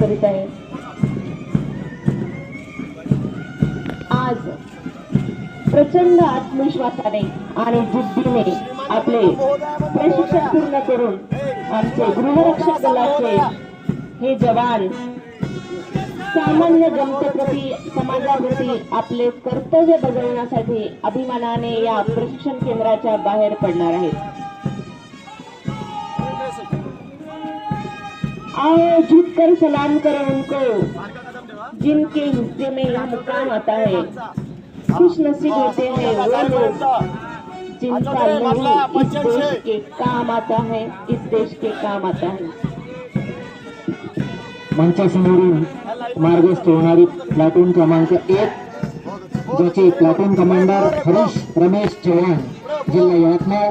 करीत आहे. आज प्रचंड आत्मविश्वासाने आणि जिद्दीने आपले प्रशिक्षण पूर्ण करून आमचे गृहरक्षक दलाचे हे जवान सामान्य जनतेप्रती समाजाप्रती आपले कर्तव्य बजावण्यासाठी अभिमानाने या प्रशिक्षण केंद्राच्या बाहेर पडणार आहेत. आओ झुककर सलाम करो उनको जिनके हिस्से में यह मुकाम आता है। खुश नसीब होते हैं वो लोग जिनका लहू इस देश के काम आता है इस देश के काम आता है। मंचासमोरून मार्गस्थ होणारी प्लाटून क्रमांक एक ज्याचे प्लाटून कमांडर हरीश रमेश चव्हाण जिल्हा यवतमाळ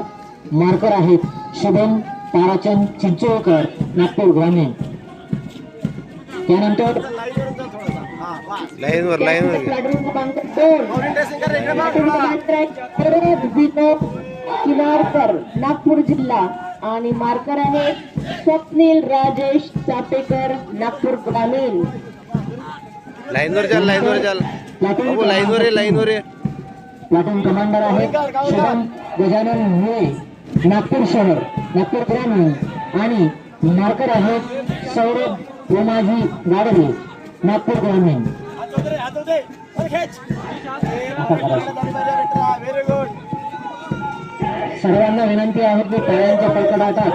मार्कर आहेत शुभम ताराचंद चिंचोळकर नागपूर ग्रामीण. त्यानंतर लाईनवर लाईनवर. किनारकर नागपूर जिल्हा. आणि मार्कर आहेत स्वप्नील राजेश चापेकर नागपूर ग्रामीण. लाईनवर चाल लाईनवर चाल. लाईनवर आहे लाईनवर आहे प्लाटून कमांडर आहेत शुभम गजानन मुळे. नागपूर शहर नागपूर ग्रामीण आणि मार्कर आहेत सौरभ उमाजी गाडवे नागपूर ग्रामीण. सर्वांना विनंती आहे की पायांच्या कडकडाटात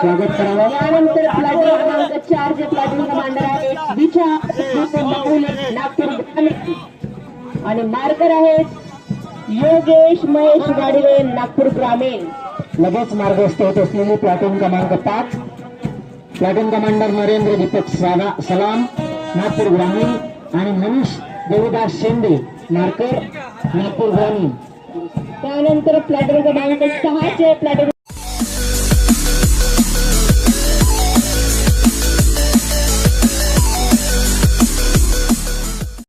स्वागत करावं. यानंतर प्लाटून क्रमांक चार जे प्लाटून कमांडर आहेत विचार नागपूर ग्रामीण. आणि मार्कर आहेत योगेश महेश गाडवे नागपूर ग्रामीण. लगेच मार्गस्थ होत असलेली प्लॅटून क्रमांक पाच. प्लॅटून कमांडर नरेंद्र दीपक साला सलाम नागपूर ग्रामीण आणि मनीष देवदास शेंडे मार्कर नागपूर ग्रामीण. त्यानंतर प्लॅटून क्रमांक सहाचे प्लॅटून